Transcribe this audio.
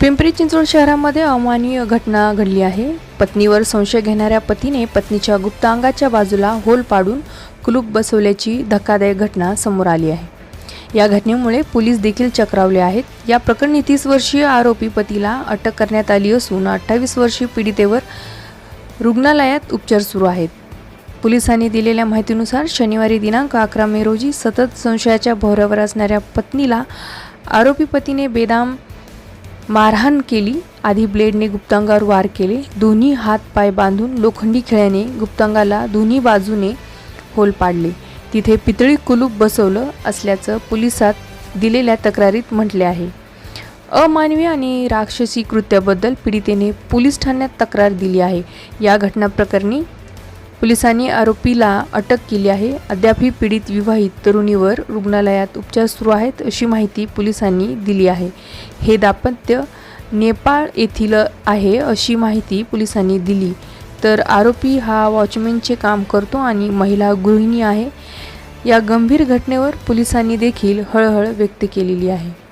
पिंपरी चिंचवड शहरामध्ये अमानवीय घटना घडली आहे. पत्नीवर संशय घेणाऱ्या पतीने पत्नीच्या गुप्तांगाच्या बाजूला होल पाडून कुलूप बसवल्याची धक्कादायक घटना समोर आली आहे. या घटनेमुळे पोलीस देखील चक्रावले आहेत. या प्रकरणी तीस वर्षीय आरोपी पतीला अटक करण्यात आली असून अठ्ठावीस वर्षीय पीडितेवर रुग्णालयात उपचार सुरू आहेत. पोलिसांनी दिलेल्या माहितीनुसार शनिवारी दिनांक अकरा मे रोजी सतत संशयाच्या भोवऱ्यावर असणाऱ्या पत्नीला आरोपी पतीने बेदाम मारहाण केली. आधी ब्लेडने गुप्तांगावर वार केले. दोन्ही हात पाय बांधून लोखंडी खेळ्याने गुप्तांगाला दोन्ही बाजूने होल पाडले. तिथे पितळी कुलूप बसवलं असल्याचं पोलिसात दिलेल्या तक्रारीत म्हटले आहे. अमानवी आणि राक्षसी कृत्याबद्दल पीडितेने पोलीस ठाण्यात तक्रार दिली आहे. या घटनाप्रकरणी पोलिसांनी आरोपीला अटक केली आहे. अद्याप ही पीडित विवाहित तरुणीवर रुग्णालयात उपचार सुरू आहेत अशी माहिती पोलिसांनी दिली आहे. हे दाम्पत्य नेपाळ येथील आहे अशी माहिती पोलिसांनी दिली. तर आरोपी हा वॉचमॅनचे काम करतो आणि महिला गृहिणी आहे. या गंभीर घटनेवर पोलिसांनी देखील हळहळ व्यक्त केलेली आहे.